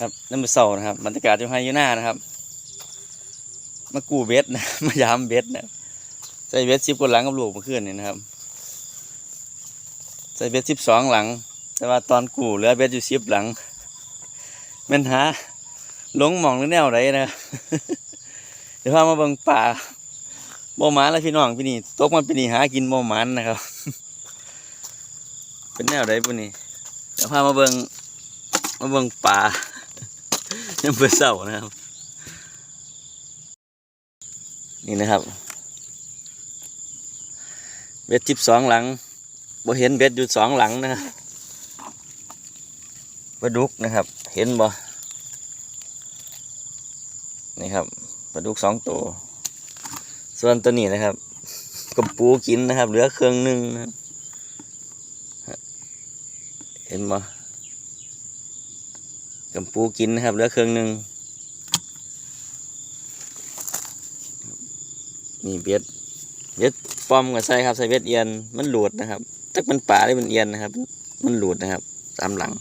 ครับน้ำมือเสานะครับบรรยากาศอยู่ไฮยูน่านะครับมากู้เบ็ดนะมายามเบ็ดนะใส่เบ็ดสิบกว่าหลังกับลูกมื่อคืนนี่นะครับใส่เบ็ดสิบสองหลัง แต่ว่าตอนกู้เหลือเบ็ดอยู่สิบหลังแมันหาหลงหมองหรือแนวไรนะเดี๋ยวพามาเบิ่งป่าบ่หมานแล้วพี่น้องพี่นี่ตกมันพี่นี่หากินบ่หมานนะครับ เป็นแนวไรปุ่นี่เดี๋ยวพามาเบิ่งมาเบิ่งป่า ยังเบื่อเศร้านะครับ นี่นะครับเบ็ดจิบสองหลังบ่เห็นเบ็ดอยู่สองหลังนะครับปลาดุกนะครับ เห็นบ่นี่ครับปลาดุกสองตัวส่วนตัวนี้นะครับกับปูกินนะครับ เหลือเครื่องหนึ่งนะครับเห็นบ่ กับปูกินนะครับเหลือเครื่องหนึ่งนี่เบ็ดเบ็ดปอมกับใส่ครับใส่เบ็ดเอียนมันหลุดนะครับถ้ามันป่าได้มันเอียนนะครับ มันหลุดนะครับ ตามหลัง